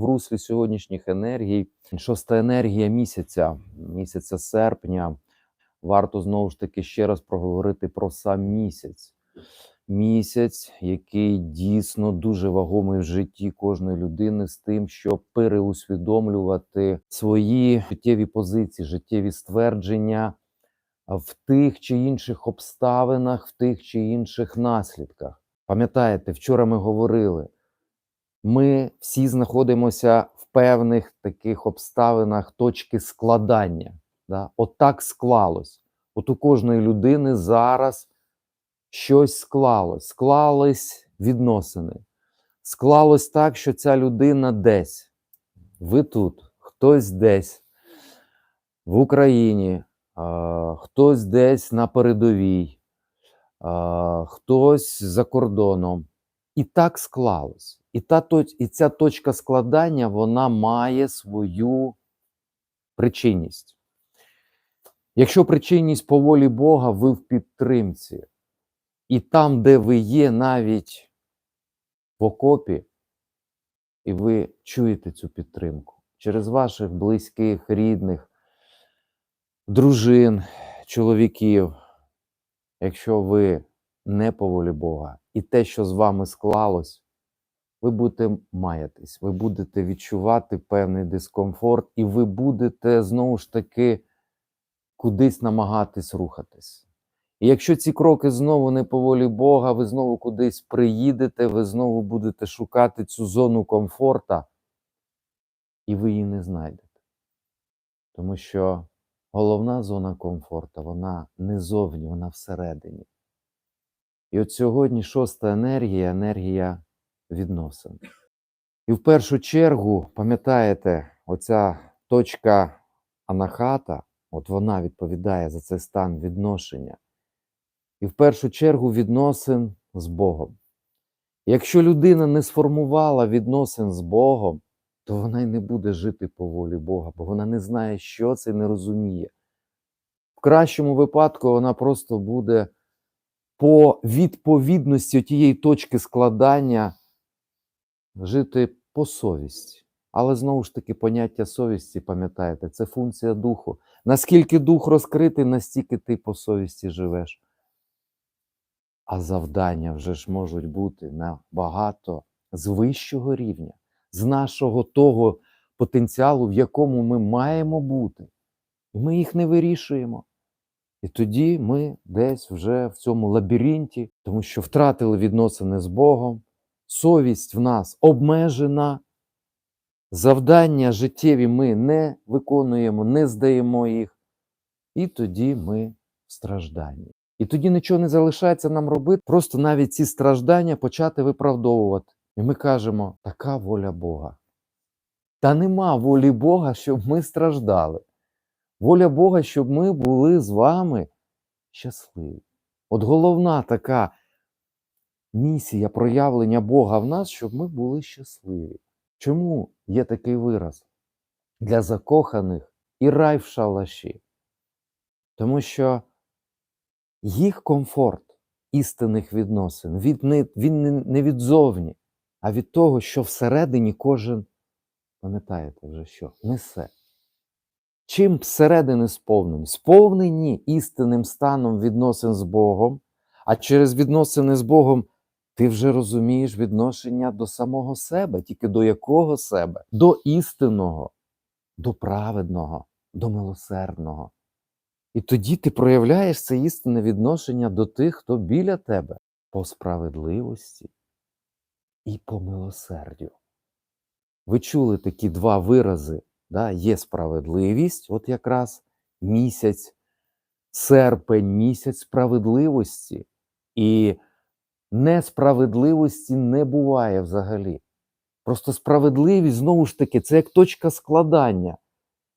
в руслі сьогоднішніх енергій. Шоста енергія місяця, місяця серпня. Варто знову ж таки ще раз проговорити про сам місяць. Місяць, який дійсно дуже вагомий в житті кожної людини з тим, щоб переусвідомлювати свої життєві позиції, життєві ствердження в тих чи інших обставинах, в тих чи інших наслідках. Пам'ятаєте, вчора ми говорили, ми всі знаходимося в певних таких обставинах точки складання. Да? От так склалось. От у кожної людини зараз щось склалось, склались відносини. Склалось так, що ця людина десь. Ви тут, хтось десь в Україні, хтось десь на передовій, хтось за кордоном. І так склалось. І, та, і ця точка складання вона має свою причинність. Якщо причинність по волі Бога, ви в підтримці. І там, де ви є, навіть в окопі, і ви чуєте цю підтримку через ваших близьких, рідних, дружин, чоловіків, якщо ви не по волі Бога, і те, що з вами склалось, ви будете маятись, ви будете відчувати певний дискомфорт, і ви будете знову ж таки кудись намагатись рухатись. І якщо ці кроки знову не по волі Бога, ви знову кудись приїдете, ви знову будете шукати цю зону комфорта, і ви її не знайдете. Тому що головна зона комфорту, вона не зовні, вона всередині. І от сьогодні шоста енергія енергія відносин. І в першу чергу, пам'ятаєте, оця точка анахата, от вона відповідає за цей стан відношення. І в першу чергу відносин з Богом. Якщо людина не сформувала відносин з Богом, то вона й не буде жити по волі Бога, бо вона не знає, що це і не розуміє. В кращому випадку вона просто буде по відповідності тієї точки складання жити по совісті. Але знову ж таки, поняття совісті, пам'ятаєте, це функція духу. Наскільки дух розкритий, настільки ти по совісті живеш. А завдання вже ж можуть бути набагато з вищого рівня, з нашого того потенціалу, в якому ми маємо бути. І ми їх не вирішуємо. І тоді ми десь вже в цьому лабіринті, тому що втратили відносини з Богом, совість в нас обмежена, завдання життєві ми не виконуємо, не здаємо їх, і тоді ми в стражданні. І тоді нічого не залишається нам робити, просто навіть ці страждання почати виправдовувати. І ми кажемо, така воля Бога. Та нема волі Бога, щоб ми страждали. Воля Бога, щоб ми були з вами щасливі. От головна така місія проявлення Бога в нас, щоб ми були щасливі. Чому є такий вираз? Для закоханих і рай в шалаші. Тому що їх комфорт істинних відносин від він не від зовні, а від того, що всередині кожен, пам'ятаєте вже що, несе. Чим всередини сповнені? Сповнені істинним станом відносин з Богом, а через відносини з Богом ти вже розумієш відношення до самого себе, тільки до якого себе? До істинного, до праведного, до милосердного. І тоді ти проявляєш це істинне відношення до тих, хто біля тебе по справедливості і по милосердю. Ви чули такі два вирази. Да? Є справедливість, от якраз місяць, серпень, місяць справедливості. І несправедливості не буває взагалі. Просто справедливість, знову ж таки, це як точка складання.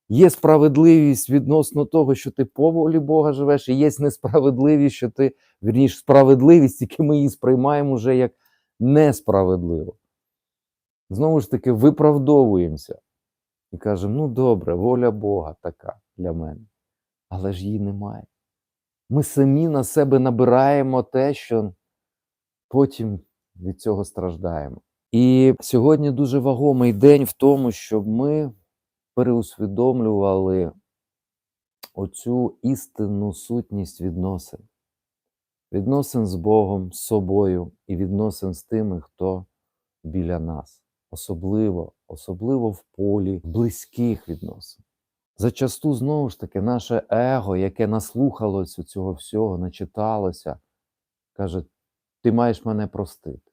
Є справедливість відносно того, що ти по волі Бога живеш, і є несправедливість, що ти, вірніше, справедливість, тільки ми її сприймаємо вже як несправедливо. Знову ж таки, виправдовуємося і кажемо: ну добре, воля Бога така для мене. Але ж її немає. Ми самі на себе набираємо те, що потім від цього страждаємо. І сьогодні дуже вагомий день в тому, щоб ми переусвідомлювали оцю істинну сутність відносин. Відносин з Богом, з собою і відносин з тими, хто біля нас. Особливо, особливо в полі близьких відносин. Зачасту, знову ж таки, наше его, яке наслухалося цього всього, начиталося, каже: ти маєш мене простити.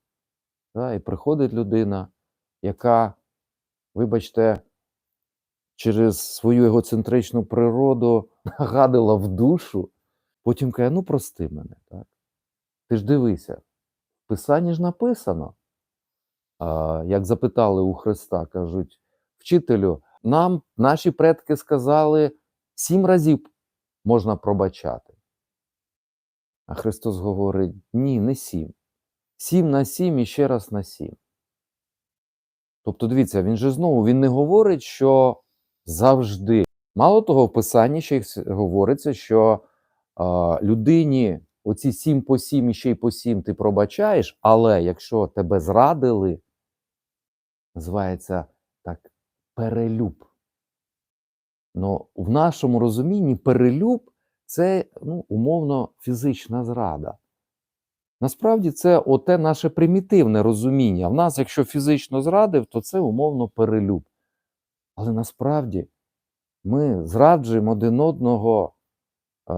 І приходить людина, яка, вибачте, через свою егоцентричну природу нагадила в душу, потім каже: ну прости мене. Так? Ти ж дивися, в Писанні ж написано. А, як запитали у Христа, кажуть, вчителю, нам наші предки сказали, сім разів можна пробачати. А Христос говорить: ні, не сім. Сім на сім і ще раз на сім. Тобто, дивіться, він же знову він не говорить, що завжди. Мало того, в Писанні ще говориться, що а, людині оці сім по сім і ще й по сім ти пробачаєш, але якщо тебе зрадили, називається так перелюб. Ну, в нашому розумінні перелюб це ну, умовно фізична зрада. Насправді це оте наше примітивне розуміння. В нас, якщо фізично зрадив, то це умовно перелюб. Але насправді ми зраджуємо один одного е,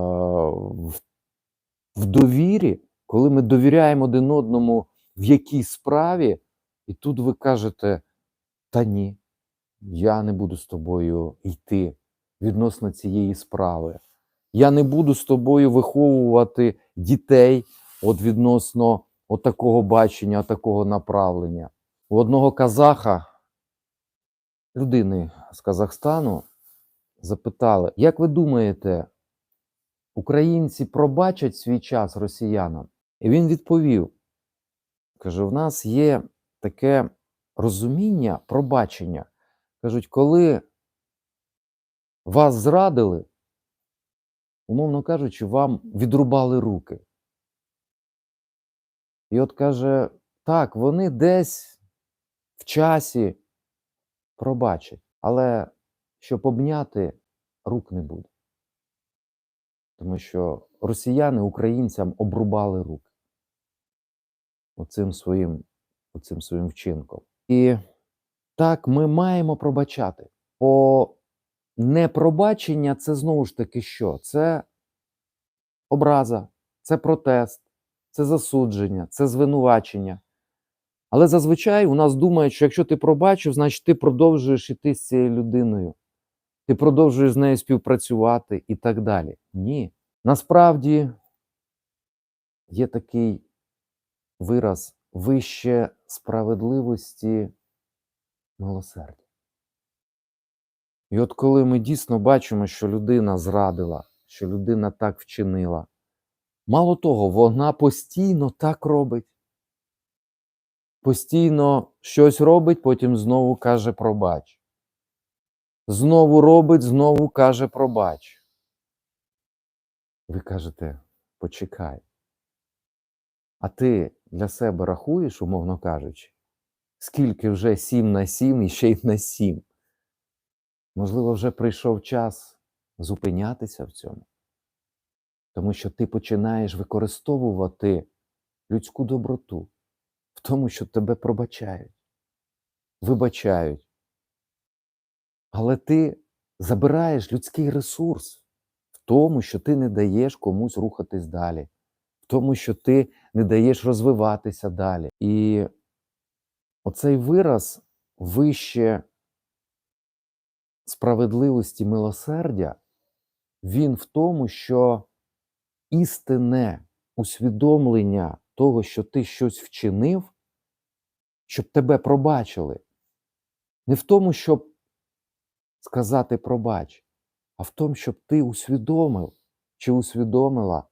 в, довірі, коли ми довіряємо один одному в якійсь справі, і тут ви кажете: та ні, я не буду з тобою йти відносно цієї справи. Я не буду з тобою виховувати дітей от відносно от такого бачення, от такого направлення. У одного казаха, людини з Казахстану, запитали: як ви думаєте, українці пробачать свій час росіянам? І він відповів: каже: в нас є таке розуміння пробачення. Кажуть, коли вас зрадили, умовно кажучи, вам відрубали руки. І от каже, так, вони десь в часі пробачать, але щоб обняти, рук не буде. Тому що росіяни українцям обрубали руки оцим своїм, оцим своїм вчинком. І так, ми маємо пробачати. Бо непробачення це знову ж таки що? Це образа, це протест, це засудження, це звинувачення. Але зазвичай у нас думають, що якщо ти пробачив, значить ти продовжуєш іти з цією людиною, ти продовжуєш з нею співпрацювати і так далі. Ні. Насправді є такий вираз вище справедливості милосердя. І от коли ми дійсно бачимо, що людина зрадила, що людина так вчинила, мало того, вона постійно так робить. Постійно щось робить, потім знову каже пробач. Знову робить, знову каже пробач. Ви кажете, почекай. А ти для себе рахуєш, умовно кажучи, скільки вже 7 на 7 і ще й на 7? Можливо, вже прийшов час зупинятися в цьому. Тому що ти починаєш використовувати людську доброту в тому, що тебе пробачають, вибачають. Але ти забираєш людський ресурс в тому, що ти не даєш комусь рухатись далі, в тому, що ти не даєш розвиватися далі. І оцей вираз вище справедливості милосердя, він в тому, що істинне усвідомлення того, що ти щось вчинив, щоб тебе пробачили. Не в тому, щоб сказати пробач, а в тому, щоб ти усвідомив чи усвідомила,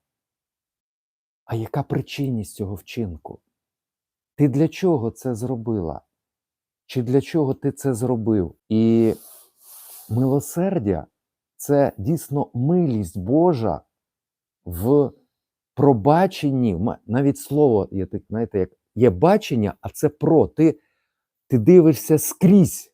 а яка причинність цього вчинку? Ти для чого це зробила? Чи для чого ти це зробив? І милосердя це дійсно милість Божа в пробаченні. Навіть слово є так, знаєте, як є бачення, а це про. Ти ти дивишся скрізь,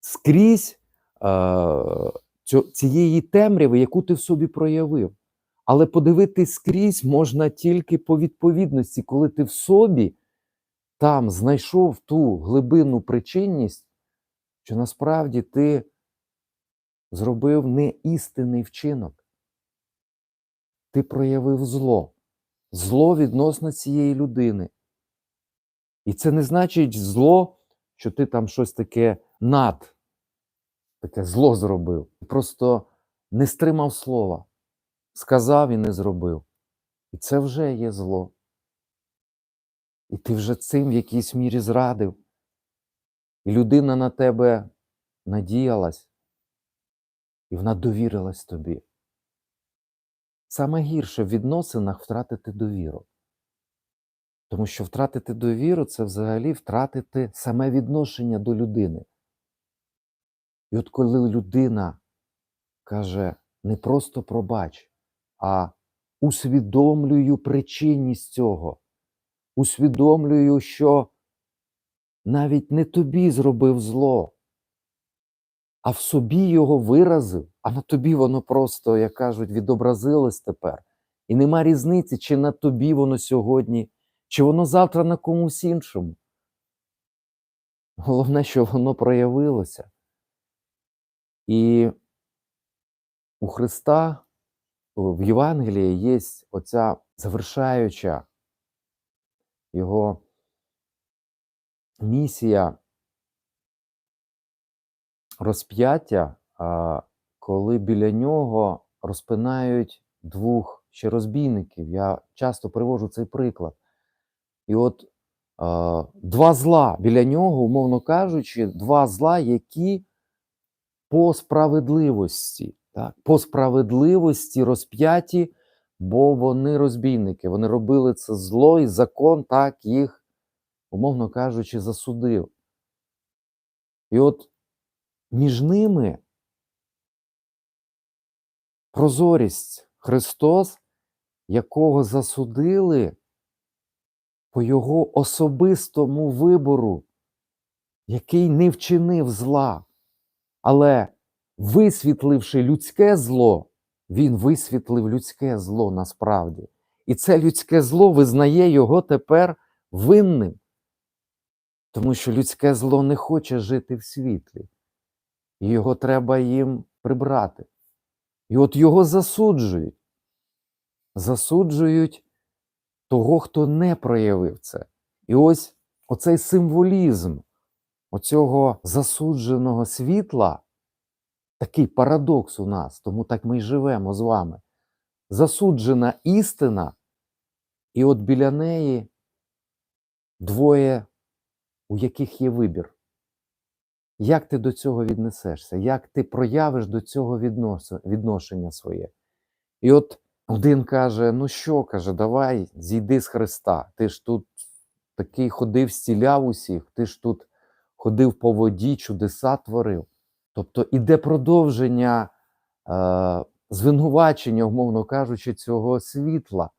скрізь е, цієї темряви, яку ти в собі проявив. Але подивитись скрізь можна тільки по відповідності, коли ти в собі там знайшов ту глибинну причинність, що насправді ти зробив не істинний вчинок. Ти проявив зло, зло відносно цієї людини. І це не значить зло, що ти там щось таке над, таке зло зробив. Просто не стримав слова, сказав і не зробив. І це вже є зло. І ти вже цим в якійсь мірі зрадив. І людина на тебе надіялась, і вона довірилась тобі. Саме гірше в відносинах втратити довіру. Тому що втратити довіру це взагалі втратити саме відношення до людини. І от коли людина каже не просто пробач, а усвідомлюю причинність цього, усвідомлюю, що навіть не тобі зробив зло, а в собі його виразив, а на тобі воно просто, як кажуть, відобразилось тепер. І нема різниці, чи на тобі воно сьогодні, чи воно завтра на комусь іншому. Головне, що воно проявилося. І у Христа в Євангелії є оця завершаюча його місія розп'яття, коли біля нього розпинають двох ще розбійників. Я часто привожу цей приклад. І от два зла біля нього, умовно кажучи, два зла, які по справедливості, так, по справедливості розп'яті, бо вони розбійники. Вони робили це зло, і закон так їх, умовно кажучи, засудив. І от між ними прозорість Христос, якого засудили по його особистому вибору, який не вчинив зла, але висвітливши людське зло, він висвітлив людське зло насправді. І це людське зло визнає його тепер винним, тому що людське зло не хоче жити в світлі, і його треба їм прибрати. І от його засуджують. Засуджують того, хто не проявив це. І ось оцей символізм оцього засудженого світла, такий парадокс у нас, тому так ми й живемо з вами. Засуджена істина, і от біля неї двоє, у яких є вибір. Як ти до цього віднесешся? Як ти проявиш до цього відношення своє? І от один каже: ну що, каже, давай зійди з Христа. Ти ж тут такий ходив, стіляв усіх, ти ж тут ходив по воді, чудеса творив. Тобто іде продовження е, звинувачення, умовно кажучи, цього світла.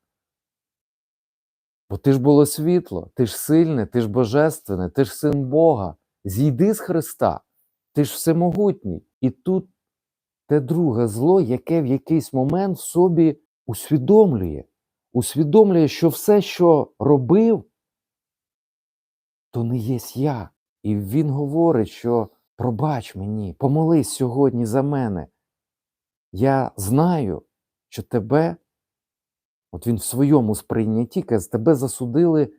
Бо ти ж було світло, ти ж сильне, ти ж божественне, ти ж син Бога. Зійди з Христа, ти ж всемогутній. І тут те друге зло, яке в якийсь момент в собі усвідомлює, усвідомлює, що все, що робив, то не єсть я. І він говорить, що пробач мені, помолись сьогодні за мене. Я знаю, що тебе, от він в своєму сприйнятті, каже, тебе засудили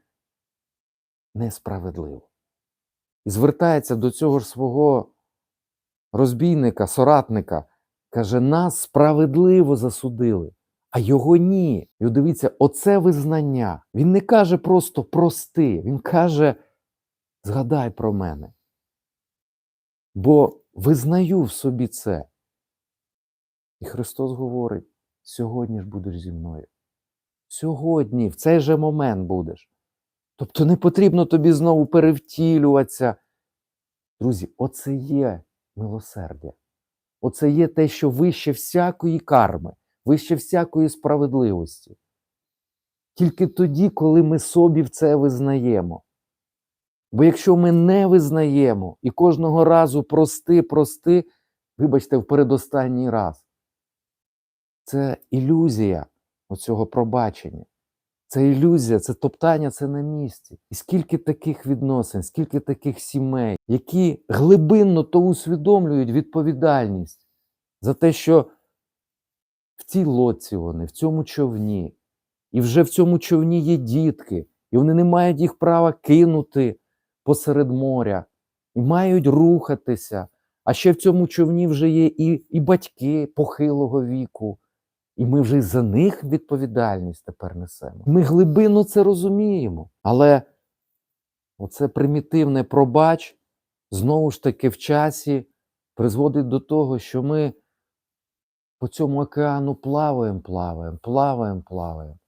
несправедливо. І звертається до цього ж свого розбійника, соратника, каже, нас справедливо засудили, а його ні. І дивіться, оце визнання. Він не каже просто прости, він каже, згадай про мене. Бо визнаю в собі це. І Христос говорить: сьогодні ж будеш зі мною. Сьогодні, в цей же момент будеш. Тобто не потрібно тобі знову перевтілюватися. Друзі, оце є милосердя. Оце є те, що вище всякої карми, вище всякої справедливості. Тільки тоді, коли ми собі в це визнаємо. Бо якщо ми не визнаємо і кожного разу прости, прости, вибачте, в передостанній раз, це ілюзія оцього пробачення. Це ілюзія, це топтання, це на місці. І скільки таких відносин, скільки таких сімей, які глибинно то усвідомлюють відповідальність за те, що в цій лодці вони, в цьому човні, і вже в цьому човні є дітки, і вони не мають їх права кинути посеред моря, і мають рухатися. А ще в цьому човні вже є і, і батьки похилого віку. І ми вже за них відповідальність тепер несемо. Ми глибинно це розуміємо. Але оце примітивне пробач знову ж таки в часі призводить до того, що ми по цьому океану плаваємо, плаваємо, плаваємо, плаваємо,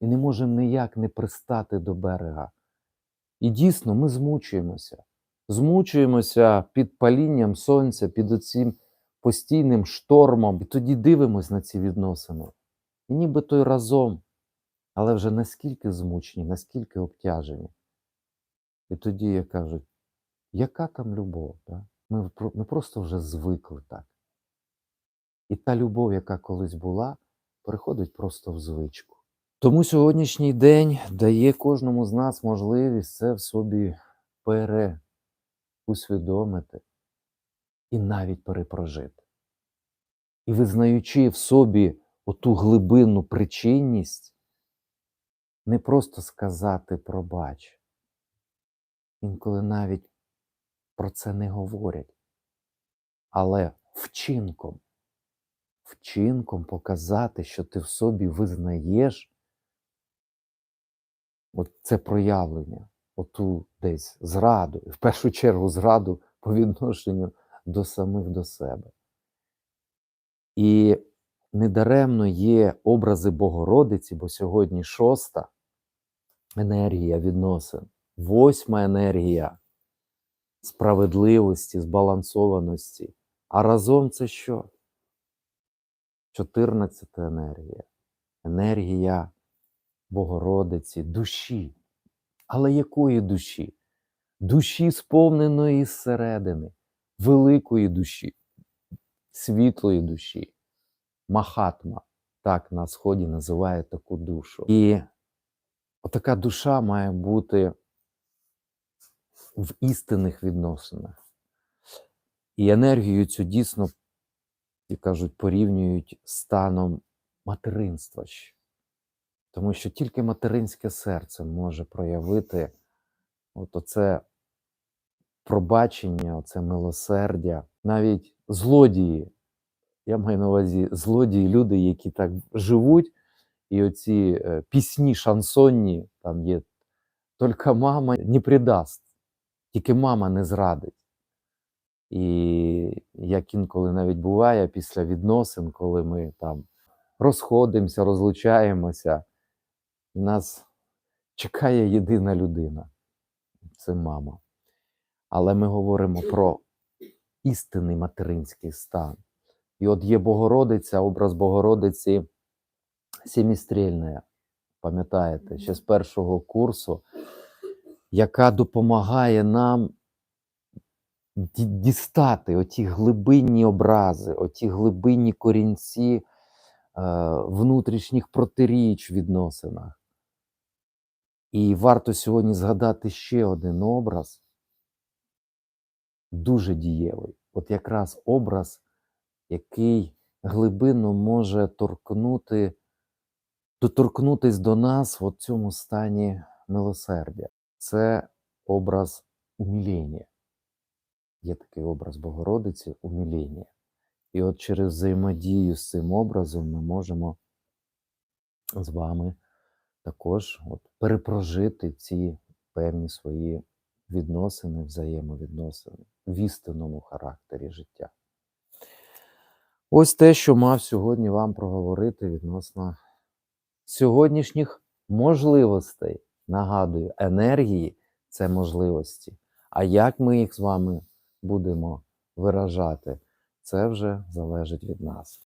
і не можемо ніяк не пристати до берега. І дійсно ми змучуємося. Змучуємося під палінням сонця, під оцим постійним штормом, і тоді дивимось на ці відносини. І ніби той разом, але вже наскільки змучені, наскільки обтяжені. І тоді як кажуть, яка там любов? Да? Ми, ми просто вже звикли так. І та любов, яка колись була, переходить просто в звичку. Тому сьогоднішній день дає кожному з нас можливість це в собі переусвідомити і навіть перепрожити. І визнаючи в собі оту глибинну причинність, не просто сказати пробач. Інколи навіть про це не говорять, але вчинком, вчинком показати, що ти в собі визнаєш от це проявлення, оту десь зраду, в першу чергу зраду по відношенню до самих до себе. І недаремно є образи Богородиці, бо сьогодні шоста енергія відносин, восьма енергія справедливості, збалансованості. А разом це що? Чотирнадцята енергія. Енергія Богородиці, душі. Але якої душі? Душі, сповненої зсередини, великої душі, світлої душі. Махатма, так на Сході називають таку душу. І отака душа має бути в істинних відносинах. І енергію цю дійсно, як кажуть, порівнюють станом материнства. Тому що тільки материнське серце може проявити от оце пробачення, оце милосердя, навіть злодії. Я маю на увазі злодії, люди, які так живуть, і оці е, пісні шансонні, там є тільки мама не предасть, тільки мама не зрадить. І як інколи навіть буває після відносин, коли ми там розходимося, розлучаємося, нас чекає єдина людина це мама. Але ми говоримо про істинний материнський стан. І от є Богородиця, образ Богородиці сімістрільна, пам'ятаєте, ще з першого курсу, яка допомагає нам дістати оті глибинні образи, оті глибинні корінці е, внутрішніх протиріч в відносинах. І варто сьогодні згадати ще один образ, дуже дієвий. От якраз образ, який глибинно може торкнути, доторкнутись до нас в цьому стані милосердя. Це образ умілення. Є такий образ Богородиці умілення. І от через взаємодію з цим образом ми можемо з вами також от перепрожити ці певні свої відносини, взаємовідносини в істинному характері життя. Ось те, що мав сьогодні вам проговорити відносно сьогоднішніх можливостей. Нагадую, енергії це можливості. А як ми їх з вами будемо виражати, це вже залежить від нас.